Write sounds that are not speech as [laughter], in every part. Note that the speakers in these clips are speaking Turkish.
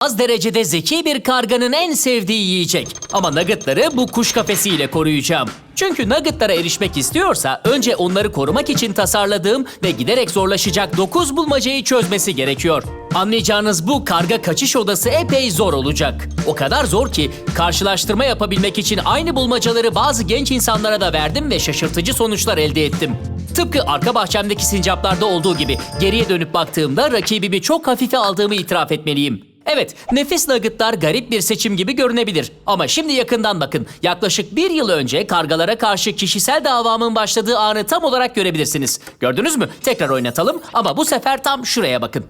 Az derecede zeki bir karganın en sevdiği yiyecek. Ama nuggetları bu kuş kafesiyle koruyacağım. Çünkü nuggetlara erişmek istiyorsa önce onları korumak için tasarladığım ve giderek zorlaşacak 9 bulmacayı çözmesi gerekiyor. Anlayacağınız bu karga kaçış odası epey zor olacak. O kadar zor ki karşılaştırma yapabilmek için aynı bulmacaları bazı genç insanlara da verdim ve şaşırtıcı sonuçlar elde ettim. Tıpkı arka bahçemdeki sincaplarda olduğu gibi geriye dönüp baktığımda rakibimi çok hafife aldığımı itiraf etmeliyim. Evet, nefis nuggetlar garip bir seçim gibi görünebilir. Ama şimdi yakından bakın. Yaklaşık bir yıl önce kargalara karşı kişisel davamın başladığı anı tam olarak görebilirsiniz. Gördünüz mü? Tekrar oynatalım ama bu sefer tam şuraya bakın.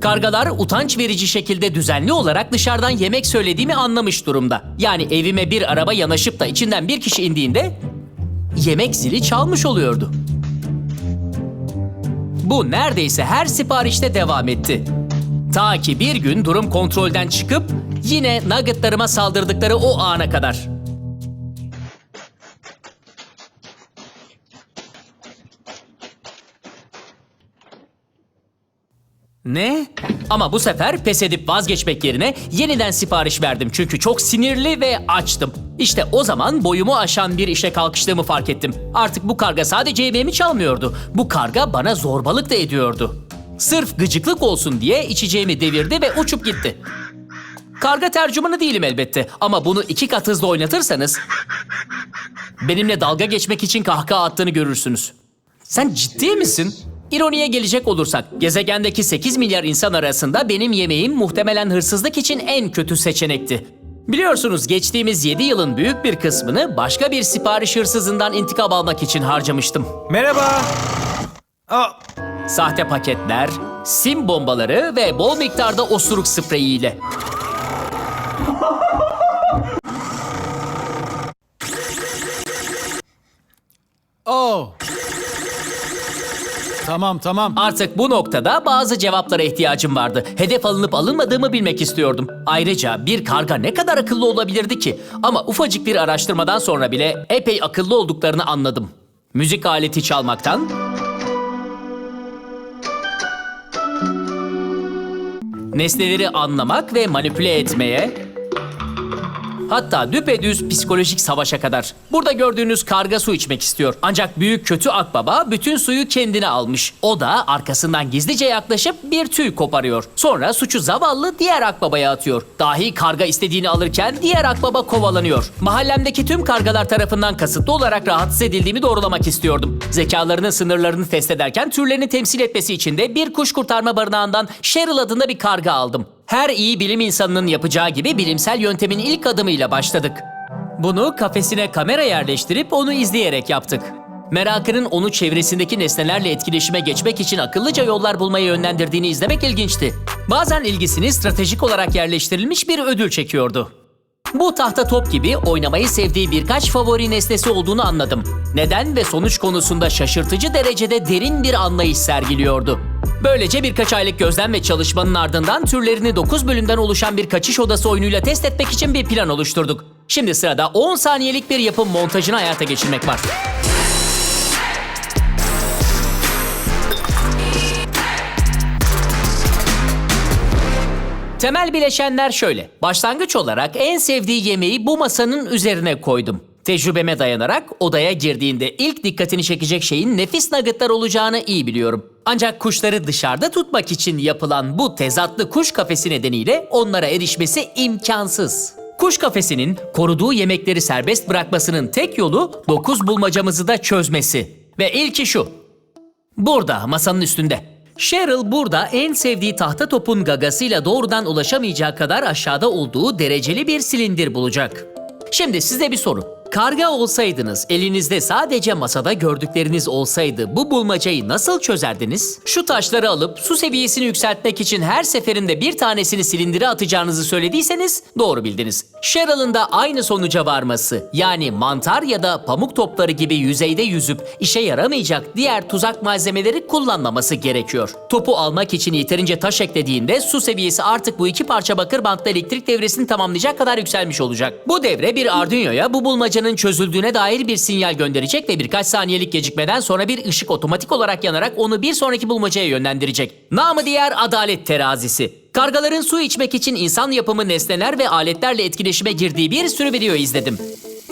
Kargalar utanç verici şekilde düzenli olarak dışarıdan yemek söylediğimi anlamış durumda. Yani evime bir araba yanaşıp da içinden bir kişi indiğinde yemek zili çalmış oluyordu. Bu neredeyse her siparişte devam etti. Ta ki bir gün durum kontrolden çıkıp yine nuggetlarıma saldırdıkları o ana kadar. Ne? Ama bu sefer pes edip vazgeçmek yerine yeniden sipariş verdim çünkü çok sinirli ve açtım. İşte o zaman boyumu aşan bir işe kalkıştığımı fark ettim. Artık bu karga sadece yemeğimi çalmıyordu. Bu karga bana zorbalık da ediyordu. Sırf gıcıklık olsun diye içeceğimi devirdi ve uçup gitti. Karga tercümanı değilim elbette ama bunu iki kat hızla oynatırsanız benimle dalga geçmek için kahkaha attığını görürsünüz. Sen ciddi misin? İroniye gelecek olursak, gezegendeki 8 milyar insan arasında benim yemeğim muhtemelen hırsızlık için en kötü seçenekti. Biliyorsunuz geçtiğimiz 7 yılın büyük bir kısmını başka bir sipariş hırsızından intikam almak için harcamıştım. Merhaba. Aa, Sahte paketler, sim bombaları ve bol miktarda osuruk spreyiyle. oh. Tamam tamam. Artık bu noktada bazı cevaplara ihtiyacım vardı. Hedef alınıp alınmadığımı bilmek istiyordum. Ayrıca bir karga ne kadar akıllı olabilirdi ki? Ama ufacık bir araştırmadan sonra bile epey akıllı olduklarını anladım. Müzik aleti çalmaktan... Nesneleri anlamak ve manipüle etmeye... Hatta düpedüz psikolojik savaşa kadar. Burada gördüğünüz karga su içmek istiyor. Ancak büyük kötü akbaba bütün suyu kendine almış. O da arkasından gizlice yaklaşıp bir tüy koparıyor. Sonra suçu zavallı diğer akbabaya atıyor. Dahi karga istediğini alırken diğer akbaba kovalanıyor. Mahallemdeki tüm kargalar tarafından kasıtlı olarak rahatsız edildiğimi doğrulamak istiyordum. Zekalarının sınırlarını test ederken türlerini temsil etmesi için de bir kuş kurtarma barınağından Cheryl adında bir karga aldım. Her iyi bilim insanının yapacağı gibi bilimsel yöntemin ilk adımıyla başladık. Bunu kafesine kamera yerleştirip onu izleyerek yaptık. Merakının onu çevresindeki nesnelerle etkileşime geçmek için akıllıca yollar bulmaya yönlendirdiğini izlemek ilginçti. Bazen ilgisini stratejik olarak yerleştirilmiş bir ödül çekiyordu. Bu tahta top gibi oynamayı sevdiği birkaç favori nesnesi olduğunu anladım. Neden ve sonuç konusunda şaşırtıcı derecede derin bir anlayış sergiliyordu. Böylece birkaç aylık gözlem ve çalışmanın ardından türlerini 9 bölümden oluşan bir kaçış odası oyunuyla test etmek için bir plan oluşturduk. Şimdi sırada 10 saniyelik bir yapım montajını hayata geçirmek var. Temel bileşenler şöyle. Başlangıç olarak en sevdiği yemeği bu masanın üzerine koydum. Tecrübeme dayanarak odaya girdiğinde ilk dikkatini çekecek şeyin nefis nuggetlar olacağını iyi biliyorum. Ancak kuşları dışarıda tutmak için yapılan bu tezatlı kuş kafesi nedeniyle onlara erişmesi imkansız. Kuş kafesinin koruduğu yemekleri serbest bırakmasının tek yolu 9 bulmacamızı da çözmesi. Ve ilki şu. Burada masanın üstünde. Cheryl burada en sevdiği tahta topun gagasıyla doğrudan ulaşamayacağı kadar aşağıda olduğu dereceli bir silindir bulacak. Şimdi size bir soru. Karga olsaydınız, elinizde sadece masada gördükleriniz olsaydı bu bulmacayı nasıl çözerdiniz? Şu taşları alıp su seviyesini yükseltmek için her seferinde bir tanesini silindire atacağınızı söylediyseniz doğru bildiniz. Cheryl'ın da aynı sonuca varması yani mantar ya da pamuk topları gibi yüzeyde yüzüp işe yaramayacak diğer tuzak malzemeleri kullanmaması gerekiyor. Topu almak için yeterince taş eklediğinde su seviyesi artık bu iki parça bakır bantla elektrik devresini tamamlayacak kadar yükselmiş olacak. Bu devre bir Arduino'ya bu bulmacanın bulmacanın çözüldüğüne dair bir sinyal gönderecek ve birkaç saniyelik gecikmeden sonra bir ışık otomatik olarak yanarak onu bir sonraki bulmacaya yönlendirecek. Namı diğer adalet terazisi. Kargaların su içmek için insan yapımı nesneler ve aletlerle etkileşime girdiği bir sürü video izledim.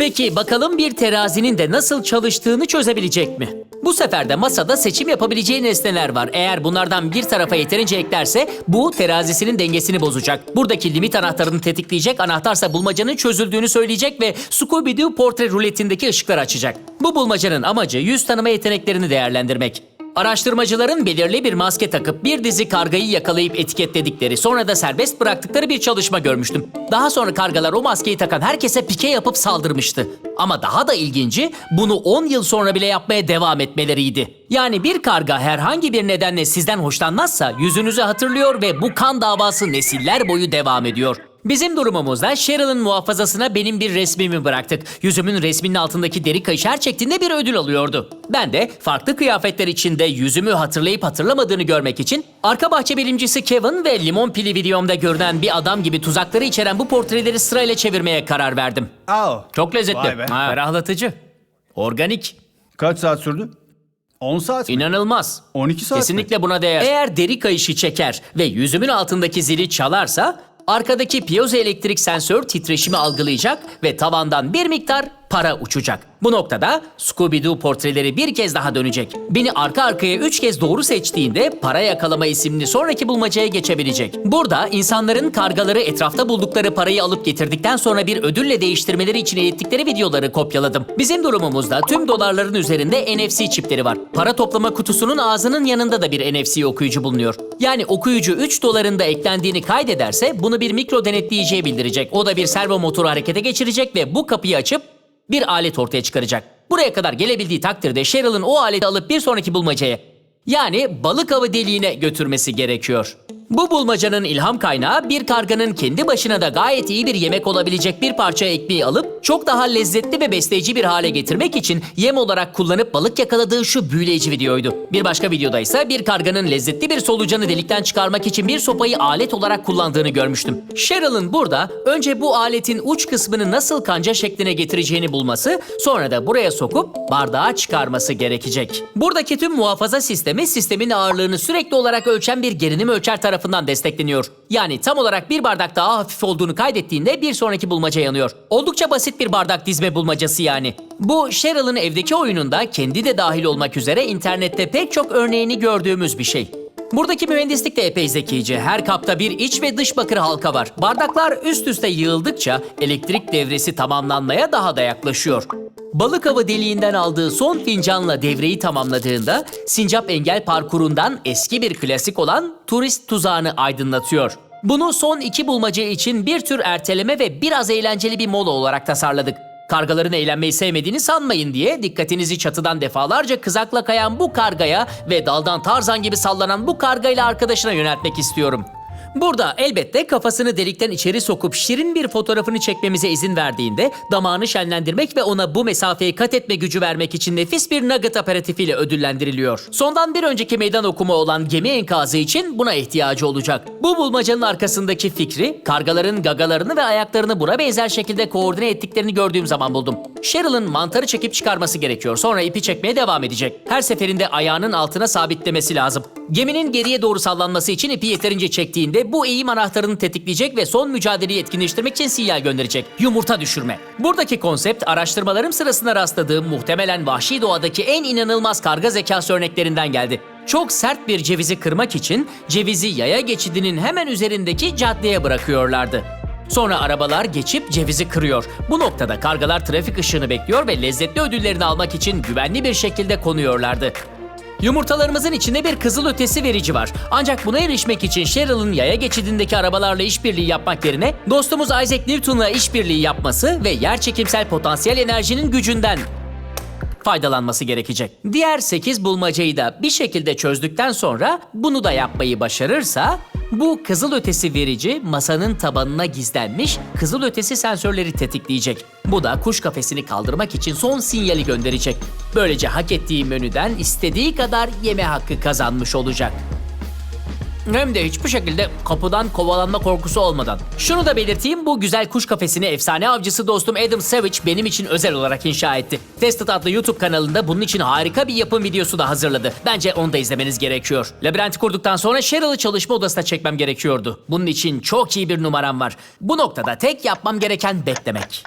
Peki bakalım bir terazinin de nasıl çalıştığını çözebilecek mi? Bu sefer de masada seçim yapabileceği nesneler var. Eğer bunlardan bir tarafa yeterince eklerse bu terazisinin dengesini bozacak. Buradaki limit anahtarını tetikleyecek, anahtarsa bulmacanın çözüldüğünü söyleyecek ve Scooby-Doo portre ruletindeki ışıkları açacak. Bu bulmacanın amacı yüz tanıma yeteneklerini değerlendirmek. Araştırmacıların belirli bir maske takıp bir dizi kargayı yakalayıp etiketledikleri sonra da serbest bıraktıkları bir çalışma görmüştüm. Daha sonra kargalar o maskeyi takan herkese pike yapıp saldırmıştı. Ama daha da ilginci bunu 10 yıl sonra bile yapmaya devam etmeleriydi. Yani bir karga herhangi bir nedenle sizden hoşlanmazsa yüzünüzü hatırlıyor ve bu kan davası nesiller boyu devam ediyor. Bizim durumumuzda Cheryl'ın muhafazasına benim bir resmimi bıraktık. Yüzümün resminin altındaki deri kayış her çektiğinde bir ödül alıyordu. Ben de farklı kıyafetler içinde yüzümü hatırlayıp hatırlamadığını görmek için arka bahçe bilimcisi Kevin ve limon pili videomda görünen bir adam gibi tuzakları içeren bu portreleri sırayla çevirmeye karar verdim. Oh. Çok lezzetli. Vay be. Ha, ferahlatıcı. Organik. Kaç saat sürdü? 10 saat mi? İnanılmaz. 12 saat mi? Kesinlikle buna değer. Eğer deri kayışı çeker ve yüzümün altındaki zili çalarsa arkadaki piyozo elektrik sensör titreşimi algılayacak ve tavandan bir miktar para uçacak. Bu noktada Scooby-Doo portreleri bir kez daha dönecek. Beni arka arkaya üç kez doğru seçtiğinde para yakalama isimli sonraki bulmacaya geçebilecek. Burada insanların kargaları etrafta buldukları parayı alıp getirdikten sonra bir ödülle değiştirmeleri için eğittikleri videoları kopyaladım. Bizim durumumuzda tüm dolarların üzerinde NFC çipleri var. Para toplama kutusunun ağzının yanında da bir NFC okuyucu bulunuyor. Yani okuyucu 3 doların da eklendiğini kaydederse bunu bir mikro denetleyiciye bildirecek. O da bir servo motoru harekete geçirecek ve bu kapıyı açıp bir alet ortaya çıkaracak. Buraya kadar gelebildiği takdirde Cheryl'ın o aleti alıp bir sonraki bulmacaya yani balık avı deliğine götürmesi gerekiyor. Bu bulmacanın ilham kaynağı bir karganın kendi başına da gayet iyi bir yemek olabilecek bir parça ekmeği alıp çok daha lezzetli ve besleyici bir hale getirmek için yem olarak kullanıp balık yakaladığı şu büyüleyici videoydu. Bir başka videoda ise bir karganın lezzetli bir solucanı delikten çıkarmak için bir sopayı alet olarak kullandığını görmüştüm. Cheryl'ın burada önce bu aletin uç kısmını nasıl kanca şekline getireceğini bulması, sonra da buraya sokup bardağa çıkarması gerekecek. Buradaki tüm muhafaza sistemi sistemin ağırlığını sürekli olarak ölçen bir gerilim ölçer tarafından destekleniyor. Yani tam olarak bir bardak daha hafif olduğunu kaydettiğinde bir sonraki bulmaca yanıyor. Oldukça basit bir bardak dizme bulmacası yani. Bu Cheryl'ın evdeki oyununda kendi de dahil olmak üzere internette pek çok örneğini gördüğümüz bir şey. Buradaki mühendislik de epey zekice. Her kapta bir iç ve dış bakır halka var. Bardaklar üst üste yığıldıkça elektrik devresi tamamlanmaya daha da yaklaşıyor. Balık avı deliğinden aldığı son fincanla devreyi tamamladığında sincap engel parkurundan eski bir klasik olan turist tuzağını aydınlatıyor. Bunu son iki bulmaca için bir tür erteleme ve biraz eğlenceli bir mola olarak tasarladık. Kargaların eğlenmeyi sevmediğini sanmayın diye dikkatinizi çatıdan defalarca kızakla kayan bu kargaya ve daldan tarzan gibi sallanan bu kargayla arkadaşına yöneltmek istiyorum. Burada elbette kafasını delikten içeri sokup şirin bir fotoğrafını çekmemize izin verdiğinde damağını şenlendirmek ve ona bu mesafeyi kat etme gücü vermek için nefis bir nugget aperatifiyle ödüllendiriliyor. Sondan bir önceki meydan okuma olan gemi enkazı için buna ihtiyacı olacak. Bu bulmacanın arkasındaki fikri kargaların gagalarını ve ayaklarını buna benzer şekilde koordine ettiklerini gördüğüm zaman buldum. Cheryl'ın mantarı çekip çıkarması gerekiyor. Sonra ipi çekmeye devam edecek. Her seferinde ayağının altına sabitlemesi lazım. Geminin geriye doğru sallanması için ipi yeterince çektiğinde bu eğim anahtarını tetikleyecek ve son mücadeleyi etkinleştirmek için sinyal gönderecek. Yumurta düşürme. Buradaki konsept araştırmalarım sırasında rastladığım muhtemelen vahşi doğadaki en inanılmaz karga zekası örneklerinden geldi. Çok sert bir cevizi kırmak için cevizi yaya geçidinin hemen üzerindeki caddeye bırakıyorlardı. Sonra arabalar geçip cevizi kırıyor. Bu noktada kargalar trafik ışığını bekliyor ve lezzetli ödüllerini almak için güvenli bir şekilde konuyorlardı. Yumurtalarımızın içinde bir kızıl ötesi verici var. Ancak buna erişmek için Cheryl'ın yaya geçidindeki arabalarla işbirliği yapmak yerine dostumuz Isaac Newton'la işbirliği yapması ve yerçekimsel potansiyel enerjinin gücünden faydalanması gerekecek. Diğer 8 bulmacayı da bir şekilde çözdükten sonra bunu da yapmayı başarırsa bu kızıl ötesi verici masanın tabanına gizlenmiş kızıl ötesi sensörleri tetikleyecek. Bu da kuş kafesini kaldırmak için son sinyali gönderecek. Böylece hak ettiği menüden istediği kadar yeme hakkı kazanmış olacak. Hem de hiçbir şekilde kapıdan kovalanma korkusu olmadan. Şunu da belirteyim bu güzel kuş kafesini efsane avcısı dostum Adam Savage benim için özel olarak inşa etti. Tested adlı YouTube kanalında bunun için harika bir yapım videosu da hazırladı. Bence onu da izlemeniz gerekiyor. Labirenti kurduktan sonra Cheryl'ı çalışma odasına çekmem gerekiyordu. Bunun için çok iyi bir numaram var. Bu noktada tek yapmam gereken beklemek.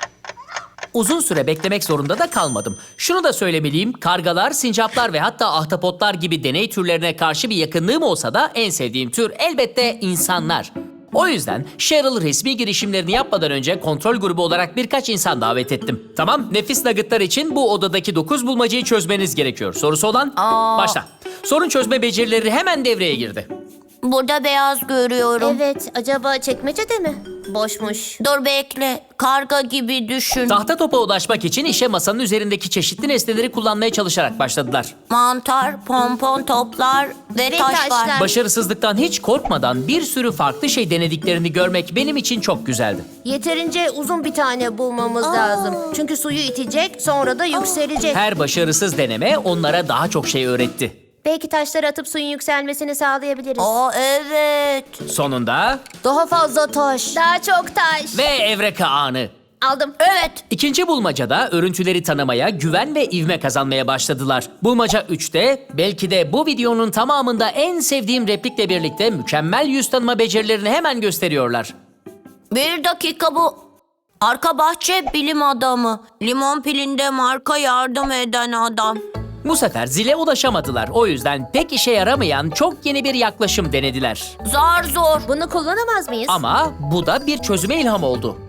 Uzun süre beklemek zorunda da kalmadım. Şunu da söylemeliyim, kargalar, sincaplar ve hatta ahtapotlar gibi deney türlerine karşı bir yakınlığım olsa da en sevdiğim tür elbette insanlar. O yüzden Cheryl resmi girişimlerini yapmadan önce kontrol grubu olarak birkaç insan davet ettim. Tamam, nefis nuggetlar için bu odadaki 9 bulmacayı çözmeniz gerekiyor. Sorusu olan? Aa. Başla. Sorun çözme becerileri hemen devreye girdi. Burada beyaz görüyorum. Evet, acaba çekmecede mi? Boşmuş. Dur bekle. Karga gibi düşün. Tahta topa ulaşmak için işe masanın üzerindeki çeşitli nesneleri kullanmaya çalışarak başladılar. Mantar, pompon toplar ve, Ve taş var. taşlar. Başarısızlıktan hiç korkmadan bir sürü farklı şey denediklerini görmek benim için çok güzeldi. Yeterince uzun bir tane bulmamız lazım. Çünkü suyu itecek, sonra da yükselecek. Her başarısız deneme onlara daha çok şey öğretti. Belki taşları atıp suyun yükselmesini sağlayabiliriz. Aa evet. Sonunda Daha fazla taş. Daha çok taş. ve evreka anı. Aldım. Evet. İkinci bulmacada örüntüleri tanımaya, güven ve ivme kazanmaya başladılar. Bulmaca 3'te belki de bu videonun tamamında en sevdiğim replikle birlikte mükemmel yüz tanıma becerilerini hemen gösteriyorlar. Bir dakika bu. Arka bahçe bilim adamı. Limon pilinde marka yardım eden adam. Bu sefer zile ulaşamadılar. O yüzden pek işe yaramayan çok yeni bir yaklaşım denediler. Zar zor. Bunu kullanamaz mıyız? Ama bu da bir çözüme ilham oldu. [gasps]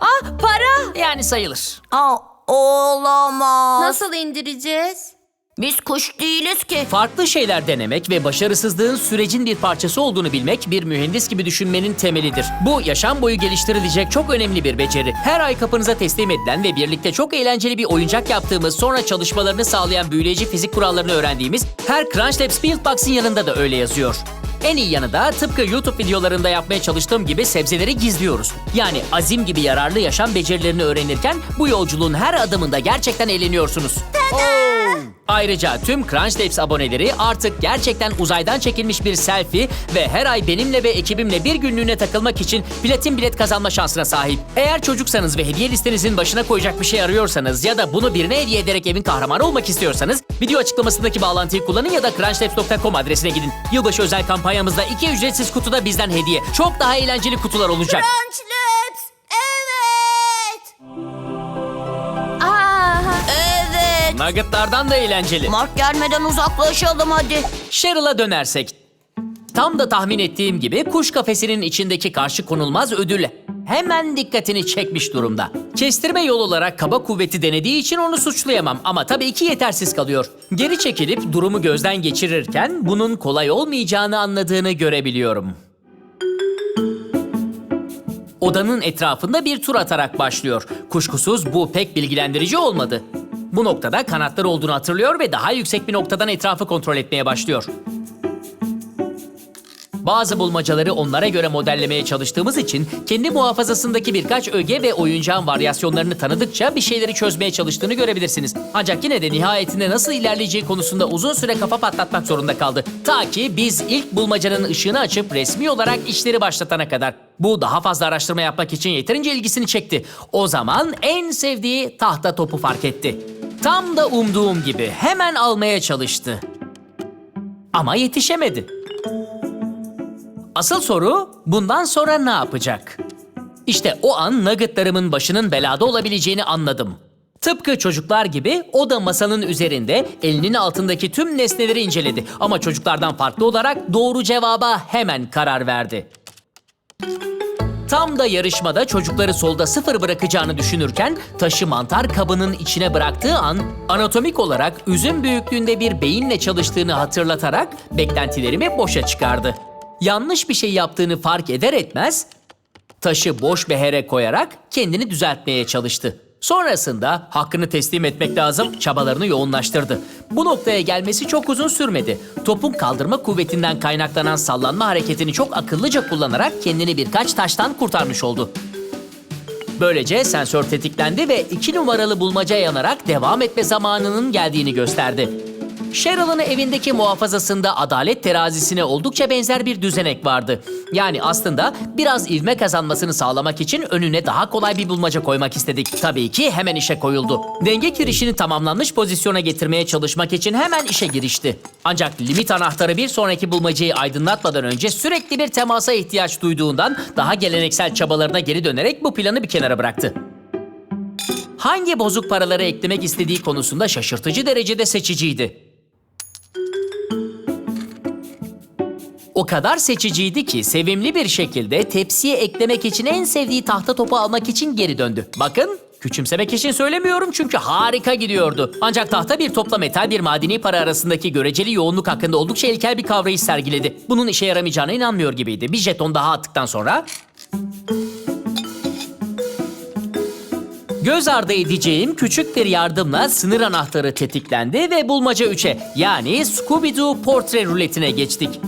Ah, para. Yani sayılır. Aa, olamaz. Nasıl indireceğiz? Biz kuş değiliz ki. Farklı şeyler denemek ve başarısızlığın sürecin bir parçası olduğunu bilmek bir mühendis gibi düşünmenin temelidir. Bu yaşam boyu geliştirilecek çok önemli bir beceri. Her ay kapınıza teslim edilen ve birlikte çok eğlenceli bir oyuncak yaptığımız sonra çalışmalarını sağlayan büyüleyici fizik kurallarını öğrendiğimiz her Crunch Labs Build Box'ın yanında da öyle yazıyor. En iyi yanı da tıpkı YouTube videolarında yapmaya çalıştığım gibi sebzeleri gizliyoruz. Yani azim gibi yararlı yaşam becerilerini öğrenirken bu yolculuğun her adımında gerçekten eğleniyorsunuz. Ayrıca tüm Crunch Labs aboneleri artık gerçekten uzaydan çekilmiş bir selfie ve her ay benimle ve ekibimle bir günlüğüne takılmak için platin bilet kazanma şansına sahip. Eğer çocuksanız ve hediye listenizin başına koyacak bir şey arıyorsanız ya da bunu birine hediye ederek evin kahramanı olmak istiyorsanız video açıklamasındaki bağlantıyı kullanın ya da crunchlabs.com adresine gidin. Yılbaşı özel kampanyamızda iki ücretsiz kutuda bizden hediye. Çok daha eğlenceli kutular olacak. Crunch Labs. Nuggetlardan da eğlenceli. Mark gelmeden uzaklaşalım hadi. Cheryl'a dönersek. Tam da tahmin ettiğim gibi kuş kafesinin içindeki karşı konulmaz ödül hemen dikkatini çekmiş durumda. Kestirme yol olarak kaba kuvveti denediği için onu suçlayamam ama tabii ki yetersiz kalıyor. Geri çekilip durumu gözden geçirirken bunun kolay olmayacağını anladığını görebiliyorum. Odanın etrafında bir tur atarak başlıyor. Kuşkusuz bu pek bilgilendirici olmadı. Bu noktada kanatları olduğunu hatırlıyor ve daha yüksek bir noktadan etrafı kontrol etmeye başlıyor. Bazı bulmacaları onlara göre modellemeye çalıştığımız için kendi muhafazasındaki birkaç öge ve oyuncağın varyasyonlarını tanıdıkça bir şeyleri çözmeye çalıştığını görebilirsiniz. Ancak yine de nihayetinde nasıl ilerleyeceği konusunda uzun süre kafa patlatmak zorunda kaldı. Ta ki biz ilk bulmacanın ışığını açıp resmi olarak işleri başlatana kadar. Bu daha fazla araştırma yapmak için yeterince ilgisini çekti. O zaman en sevdiği tahta topu fark etti. Tam da umduğum gibi hemen almaya çalıştı. Ama yetişemedi. Asıl soru bundan sonra ne yapacak? İşte o an nuggetlarımın başının belada olabileceğini anladım. Tıpkı çocuklar gibi o da masanın üzerinde elinin altındaki tüm nesneleri inceledi. Ama çocuklardan farklı olarak doğru cevaba hemen karar verdi. Tam da yarışmada çocukları solda sıfır bırakacağını düşünürken taşı mantar kabının içine bıraktığı an anatomik olarak üzüm büyüklüğünde bir beyinle çalıştığını hatırlatarak beklentilerimi boşa çıkardı. Yanlış bir şey yaptığını fark eder etmez taşı boş behere koyarak kendini düzeltmeye çalıştı. Sonrasında hakkını teslim etmek lazım çabalarını yoğunlaştırdı. Bu noktaya gelmesi çok uzun sürmedi. Topun kaldırma kuvvetinden kaynaklanan sallanma hareketini çok akıllıca kullanarak kendini birkaç taştan kurtarmış oldu. Böylece sensör tetiklendi ve iki numaralı bulmaca yanarak devam etme zamanının geldiğini gösterdi. Cheryl'ın evindeki muhafazasında adalet terazisine oldukça benzer bir düzenek vardı. Yani aslında biraz ivme kazanmasını sağlamak için önüne daha kolay bir bulmaca koymak istedik. Tabii ki hemen işe koyuldu. Denge kirişini tamamlanmış pozisyona getirmeye çalışmak için hemen işe girişti. Ancak limit anahtarı bir sonraki bulmacayı aydınlatmadan önce sürekli bir temasa ihtiyaç duyduğundan daha geleneksel çabalarına geri dönerek bu planı bir kenara bıraktı hangi bozuk paraları eklemek istediği konusunda şaşırtıcı derecede seçiciydi. O kadar seçiciydi ki sevimli bir şekilde tepsiye eklemek için en sevdiği tahta topu almak için geri döndü. Bakın Küçümsemek için söylemiyorum çünkü harika gidiyordu. Ancak tahta bir topla metal bir madeni para arasındaki göreceli yoğunluk hakkında oldukça ilkel bir kavrayış sergiledi. Bunun işe yaramayacağına inanmıyor gibiydi. Bir jeton daha attıktan sonra Göz ardı edeceğim küçük bir yardımla sınır anahtarı tetiklendi ve bulmaca 3'e yani Scooby-Doo portre ruletine geçtik.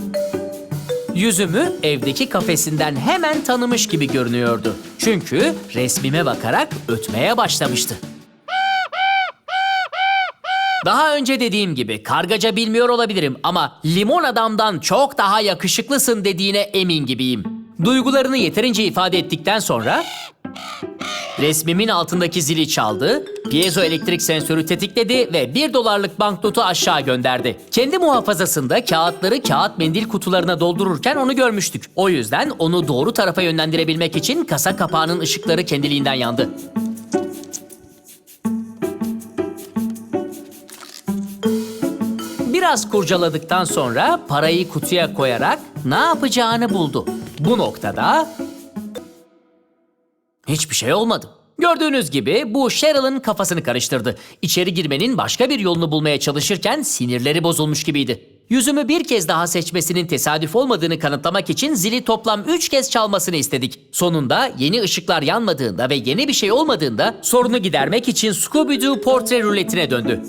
Yüzümü evdeki kafesinden hemen tanımış gibi görünüyordu. Çünkü resmime bakarak ötmeye başlamıştı. Daha önce dediğim gibi kargaca bilmiyor olabilirim ama limon adamdan çok daha yakışıklısın dediğine emin gibiyim. Duygularını yeterince ifade ettikten sonra Resmimin altındaki zili çaldı, piezoelektrik sensörü tetikledi ve 1 dolarlık banknotu aşağı gönderdi. Kendi muhafazasında kağıtları kağıt mendil kutularına doldururken onu görmüştük. O yüzden onu doğru tarafa yönlendirebilmek için kasa kapağının ışıkları kendiliğinden yandı. Biraz kurcaladıktan sonra parayı kutuya koyarak ne yapacağını buldu. Bu noktada Hiçbir şey olmadı. Gördüğünüz gibi bu Cheryl'ın kafasını karıştırdı. İçeri girmenin başka bir yolunu bulmaya çalışırken sinirleri bozulmuş gibiydi. Yüzümü bir kez daha seçmesinin tesadüf olmadığını kanıtlamak için zili toplam 3 kez çalmasını istedik. Sonunda yeni ışıklar yanmadığında ve yeni bir şey olmadığında sorunu gidermek için Scooby-Doo portre ruletine döndü.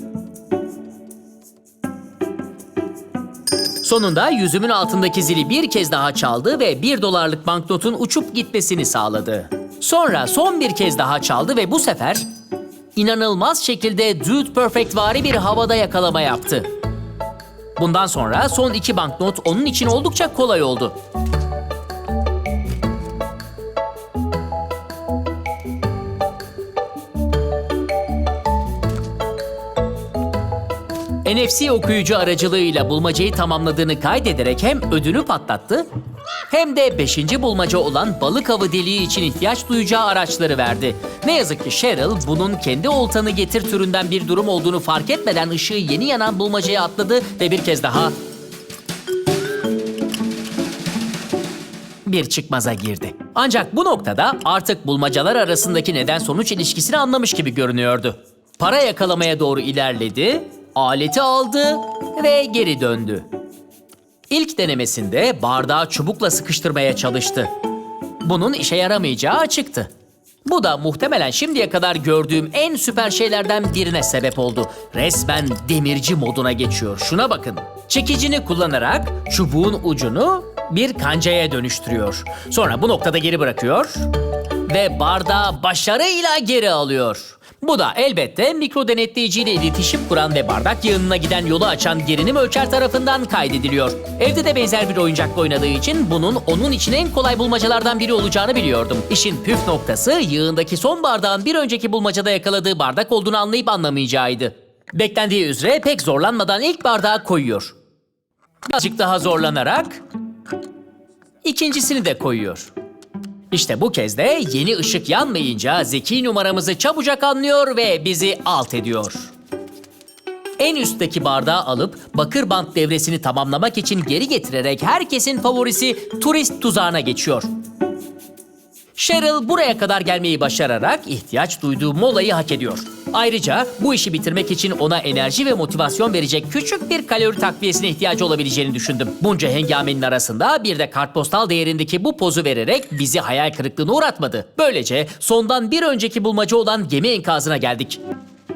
Sonunda yüzümün altındaki zili bir kez daha çaldı ve bir dolarlık banknotun uçup gitmesini sağladı. Sonra son bir kez daha çaldı ve bu sefer inanılmaz şekilde Dude Perfect vari bir havada yakalama yaptı. Bundan sonra son iki banknot onun için oldukça kolay oldu. NFC okuyucu aracılığıyla bulmacayı tamamladığını kaydederek hem ödünü patlattı hem de 5. bulmaca olan balık avı deliği için ihtiyaç duyacağı araçları verdi. Ne yazık ki Cheryl bunun kendi oltanı getir türünden bir durum olduğunu fark etmeden ışığı yeni yanan bulmacaya atladı ve bir kez daha bir çıkmaza girdi. Ancak bu noktada artık bulmacalar arasındaki neden sonuç ilişkisini anlamış gibi görünüyordu. Para yakalamaya doğru ilerledi, aleti aldı ve geri döndü. İlk denemesinde bardağı çubukla sıkıştırmaya çalıştı. Bunun işe yaramayacağı açıktı. Bu da muhtemelen şimdiye kadar gördüğüm en süper şeylerden birine sebep oldu. Resmen demirci moduna geçiyor. Şuna bakın. Çekicini kullanarak çubuğun ucunu bir kancaya dönüştürüyor. Sonra bu noktada geri bırakıyor ve bardağı başarıyla geri alıyor. Bu da elbette mikro denetleyiciyle iletişim kuran ve bardak yığınına giden yolu açan gerinim ölçer tarafından kaydediliyor. Evde de benzer bir oyuncakla oynadığı için bunun onun için en kolay bulmacalardan biri olacağını biliyordum. İşin püf noktası yığındaki son bardağın bir önceki bulmacada yakaladığı bardak olduğunu anlayıp anlamayacağıydı. Beklendiği üzere pek zorlanmadan ilk bardağı koyuyor. Birazcık daha zorlanarak ikincisini de koyuyor. İşte bu kez de yeni ışık yanmayınca zeki numaramızı çabucak anlıyor ve bizi alt ediyor. En üstteki bardağı alıp bakır bant devresini tamamlamak için geri getirerek herkesin favorisi turist tuzağına geçiyor. Cheryl buraya kadar gelmeyi başararak ihtiyaç duyduğu molayı hak ediyor. Ayrıca bu işi bitirmek için ona enerji ve motivasyon verecek küçük bir kalori takviyesine ihtiyacı olabileceğini düşündüm. Bunca hengamenin arasında bir de kartpostal değerindeki bu pozu vererek bizi hayal kırıklığına uğratmadı. Böylece sondan bir önceki bulmaca olan gemi enkazına geldik.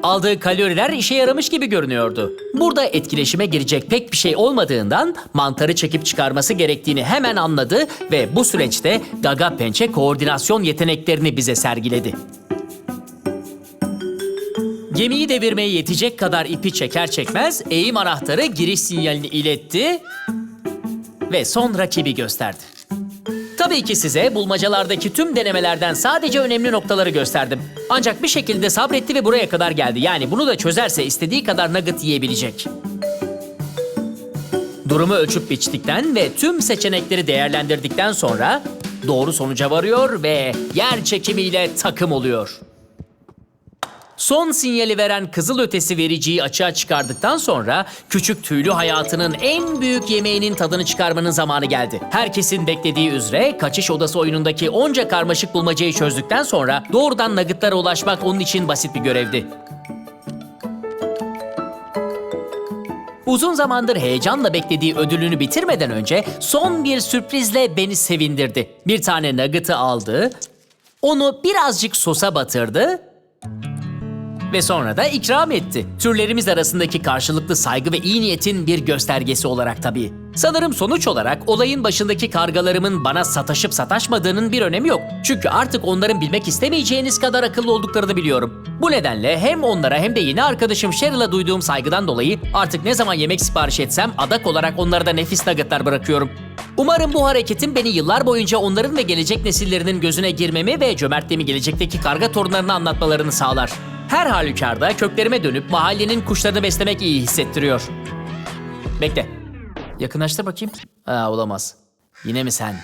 Aldığı kaloriler işe yaramış gibi görünüyordu. Burada etkileşime girecek pek bir şey olmadığından mantarı çekip çıkarması gerektiğini hemen anladı ve bu süreçte gaga pençe koordinasyon yeteneklerini bize sergiledi. Gemiyi devirmeye yetecek kadar ipi çeker çekmez eğim anahtarı giriş sinyalini iletti ve son rakibi gösterdi. Tabii ki size bulmacalardaki tüm denemelerden sadece önemli noktaları gösterdim. Ancak bir şekilde sabretti ve buraya kadar geldi. Yani bunu da çözerse istediği kadar nugget yiyebilecek. Durumu ölçüp biçtikten ve tüm seçenekleri değerlendirdikten sonra doğru sonuca varıyor ve yer çekimiyle takım oluyor. Son sinyali veren kızıl ötesi vericiyi açığa çıkardıktan sonra küçük tüylü hayatının en büyük yemeğinin tadını çıkarmanın zamanı geldi. Herkesin beklediği üzere kaçış odası oyunundaki onca karmaşık bulmacayı çözdükten sonra doğrudan nuggetlara ulaşmak onun için basit bir görevdi. Uzun zamandır heyecanla beklediği ödülünü bitirmeden önce son bir sürprizle beni sevindirdi. Bir tane nugget'ı aldı, onu birazcık sosa batırdı ve sonra da ikram etti. Türlerimiz arasındaki karşılıklı saygı ve iyi niyetin bir göstergesi olarak tabii. Sanırım sonuç olarak olayın başındaki kargalarımın bana sataşıp sataşmadığının bir önemi yok. Çünkü artık onların bilmek istemeyeceğiniz kadar akıllı olduklarını biliyorum. Bu nedenle hem onlara hem de yeni arkadaşım Cheryl'a duyduğum saygıdan dolayı artık ne zaman yemek sipariş etsem adak olarak onlara da nefis nuggetlar bırakıyorum. Umarım bu hareketim beni yıllar boyunca onların ve gelecek nesillerinin gözüne girmemi ve cömertliğimi gelecekteki karga torunlarına anlatmalarını sağlar. Her halükarda köklerime dönüp mahallenin kuşlarını beslemek iyi hissettiriyor. Bekle. Yakınlaştır bakayım. Aa, olamaz. Yine mi sen?